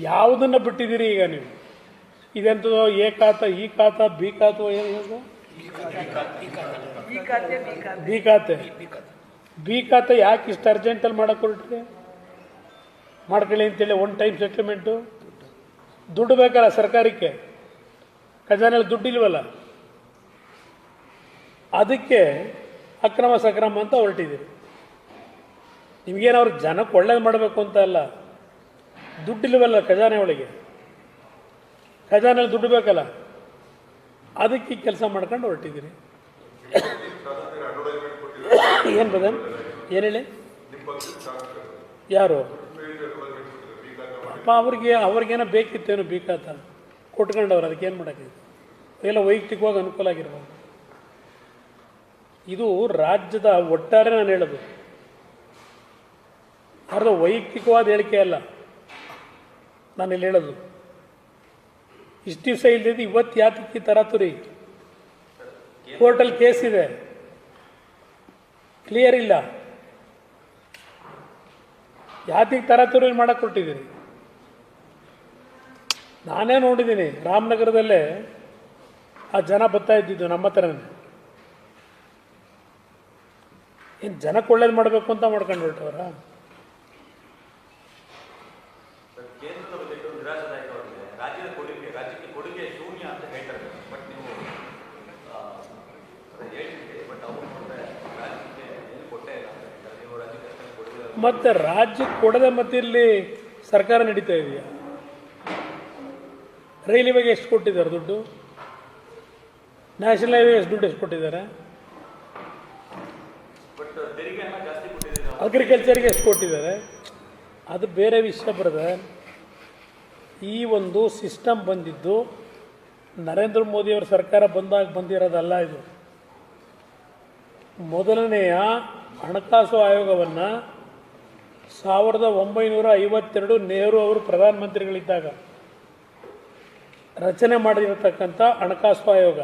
ಯಾವುದನ್ನು ಬಿಟ್ಟಿದ್ದೀರಿ ಈಗ ನೀವು? ಇದೆಂಥದೋ ಎ ಖಾತ, ಈ ಖಾತ, ಬಿ ಖಾತ ಏನು ಬಿ ಖಾತೆ. ಬಿ ಖಾತೆ ಯಾಕೆ ಇಷ್ಟು ಅರ್ಜೆಂಟಲ್ಲಿ ಮಾಡೋಕೆ ಹೊರಟ್ರಿ ಮಾಡ್ಕೊಳ್ಳಿ ಅಂತೇಳಿ ಒನ್ ಟೈಮ್ ಸೆಟ್ಲ್ಮೆಂಟು ದುಡ್ಡು ಬೇಕಲ್ಲ ಸರ್ಕಾರಕ್ಕೆ? ಖಜಾನೆಯಲ್ಲಿ ದುಡ್ಡಿಲ್ವಲ್ಲ? ಅದಕ್ಕೆ ಅಕ್ರಮ ಸಕ್ರಮ ಅಂತ ಹೊರಟಿದ್ದೀರಿ. ನಿಮಗೇನು ಅವ್ರಿಗೆ ಜನಕ್ಕೆ ಒಳ್ಳೇದು ಮಾಡಬೇಕು ಅಂತ ಅಲ್ಲ? ದುಡ್ಡಿಲ್ವಲ್ಲ ಖಜಾನೆ ಒಳಗೆ? ಖಜಾನೆಯಲ್ಲಿ ದುಡ್ಡು ಬೇಕಲ್ಲ? ಅದಕ್ಕೆ ಕೆಲಸ ಮಾಡ್ಕೊಂಡು ಹೊರಟಿದ್ದೀರಿ. ಏನು ಬದನ್ ಏನು ಹೇಳಿ? ಯಾರು? ಪಾಪ ಅವ್ರಿಗೆ, ಅವ್ರಿಗೇನೋ ಬೇಕಿತ್ತೇನೋ ಬೇಕಾತ. ಕೊಟ್ಕೊಂಡವ್ರು, ಅದಕ್ಕೆ ಏನು ಮಾಡೋಕ್ಕಿದೆ ಎಲ್ಲ ವೈಯಕ್ತಿಕವಾಗಿ ಅನುಕೂಲ ಆಗಿರ್ಬೋದು. ಇದು ರಾಜ್ಯದ ಒಟ್ಟಾರೆ ನಾನು ಹೇಳೋದು. ಅರ್ಧ ವೈಯಕ್ತಿಕವಾದ ಹೇಳಿಕೆ ಅಲ್ಲ. ನಾನು ಇಲ್ಲಿ ಹೇಳೋದು. ಇಷ್ಟು ದಿವಸ ಇಲ್ಲದಿದ್ದು ಇವತ್ತು ಯಾತಕ್ಕೆ ತರಾತುರಿ ಕೋರ್ಟಲ್ಲಿ ಕೇಸ್ ಇದೆ. ಕ್ಲಿಯರ್ ಇಲ್ಲ. ಯಾತಿಗೆ ತರಾತುರಿ ಮಾಡಕ್ಕೆ ಕೊಟ್ಟಿದ್ದೀನಿ ನಾನೇ ನೋಡಿದ್ದೀನಿ ರಾಮನಗರದಲ್ಲೇ ಆ ಜನ ಬರ್ತಾ ಇದ್ದಿದ್ದು ನಮ್ಮ ಹತ್ರನೇ. ಏನು ಜನಕ್ಕೆ ಒಳ್ಳೇದು ಮಾಡಬೇಕು ಅಂತ ಮಾಡ್ಕೊಂಡು ಹೊರಟವರ? ಕೊಡುಗೆ ಶೂನ್ಯ ಅಂತ ಹೇಳ್ತಾರೆ. ಬಟ್ ನೀವು ಹೇಳ್ತಿದ್ದೀರಿ ಬಟ್ ಅವ್ರು ನೋಡಿದ್ರೆ ರಾಜ್ಯಕ್ಕೆ ಏನು ಕೊಟ್ಟೇ ಇಲ್ಲ. ಅಂತ ಹೇಳ್ತಾರೆ ನೀವು ರಾಜ್ಯಕ್ಕೆ ಅಷ್ಟೊಂದು ಕೊಡುಗೆ ಮತ್ತು ರಾಜ್ಯಕ್ಕೆ ಕೊಡದೆ ಮತ್ತೆ ಇಲ್ಲಿ ಸರ್ಕಾರ ನಡೀತಾ ಇದೆಯಾ? ರೈಲ್ವೆಗೆ ಎಷ್ಟು ಕೊಟ್ಟಿದ್ದಾರೆ ದುಡ್ಡು? ನ್ಯಾಷನಲ್ ಹೈವೇ ಎಷ್ಟು ದುಡ್ಡು ಎಷ್ಟು ಕೊಟ್ಟಿದ್ದಾರೆ? ಅಗ್ರಿಕಲ್ಚರ್ಗೆ ಎಷ್ಟು ಕೊಟ್ಟಿದ್ದಾರೆ? ಅದು ಬೇರೆ ವಿಷಯ ಬ್ರದರ್ ಈ ಒಂದು ಸಿಸ್ಟಮ್ ಬಂದಿದ್ದು ನರೇಂದ್ರ ಮೋದಿಯವರ ಸರ್ಕಾರ ಬಂದಾಗ ಬಂದಿರೋದಲ್ಲ ಇದು. ಮೊದಲನೆಯ ಹಣಕಾಸು ಆಯೋಗವನ್ನು ಸಾವಿರದ ಒಂಬೈನೂರ ಐವತ್ತೆರಡು ನೆಹರು ಅವರು ಪ್ರಧಾನಮಂತ್ರಿಗಳಿದ್ದಾಗ ರಚನೆ ಮಾಡಿರತಕ್ಕಂಥ ಹಣಕಾಸು ಆಯೋಗ.